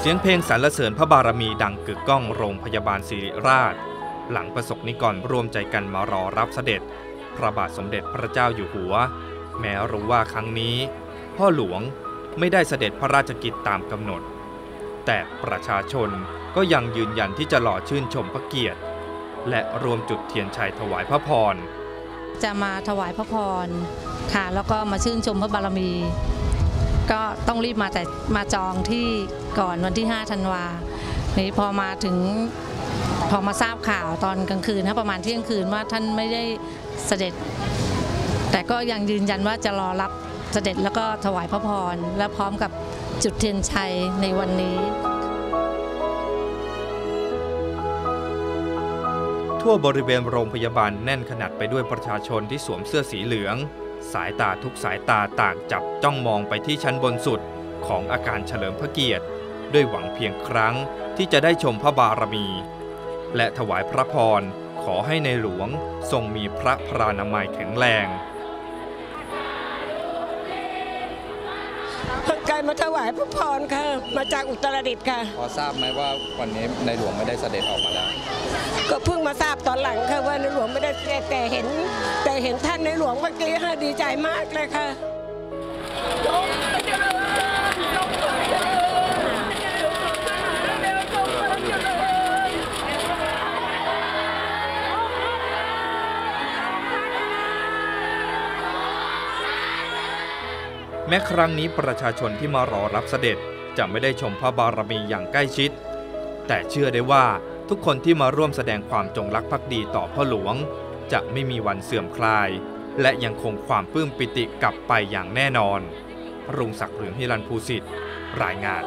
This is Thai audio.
เสียงเพลงสรรเสริญพระบารมีดังกึกก้องโรงพยาบาลศิริราช หลังประสบนิกรร่วมใจกันมารอรับเสด็จ พระบาทสมเด็จพระเจ้าอยู่หัว แม้รู้ว่าครั้งนี้ พ่อหลวงไม่ได้เสด็จพระราชกิจตามกำหนด แต่ประชาชนก็ยังยืนยันที่จะหล่อชื่นชมพระเกียรติ และรวมจุดเทียนชัยถวายพระพร จะมาถวายพระพรค่ะแล้วก็มาชื่นชมพระบารมี ก็ต้องรีบมาแต่มาจองที่ ก่อนวันที่ 5 ธันวานี้พอมาถึงพอมาทราบข่าวตอนกลางคืนนะประมาณเที่ยงคืนว่าท่านไม่ได้เสด็จ แต่ก็ยังยืนยันว่าจะรอรับเสด็จแล้วก็ถวายพระพร และพร้อมกับจุดเทียนชัยในวันนี้ ทั่วบริเวณโรงพยาบาลแน่นขนาดไปด้วยประชาชนที่สวมเสื้อสีเหลือง สายตาทุกสายตาต่างจับจ้องมองไปที่ชั้นบนสุดของอาการเฉลิมพระเกียรติ ด้วยหวังเพียงครั้งที่จะได้ชมพระบารมี และถวายพระพรขอให้ในหลวงทรงมีพระพรานามัยแข็งแรงไกลมาถวายพระพรค่ะ มาจากอุตรดิตถ์ค่ะ พอทราบไหมว่าวันนี้ในหลวงไม่ได้เสด็จออกมาแล้ว ก็เพิ่งมาทราบตอนหลังค่ะว่าในหลวงไม่ได้เสด็จแต่เห็น แต่เห็นท่านในหลวงเมื่อกี้ค่ะดีใจมากเลยค่ะ แม้ครั้งนี้ประชาชนที่มารอรับเสด็จจะไม่ได้ชมพระบารมีอย่างใกล้ชิด แต่เชื่อได้ว่าทุกคนที่มาร่วมแสดงความจงรักภักดีต่อพ่อหลวง จะไม่มีวันเสื่อมคลาย และยังคงความปลื้มปิติกลับไปอย่างแน่นอน รุงศักดิ์เหลืองฮิรันภูสิทธิ์รายงาน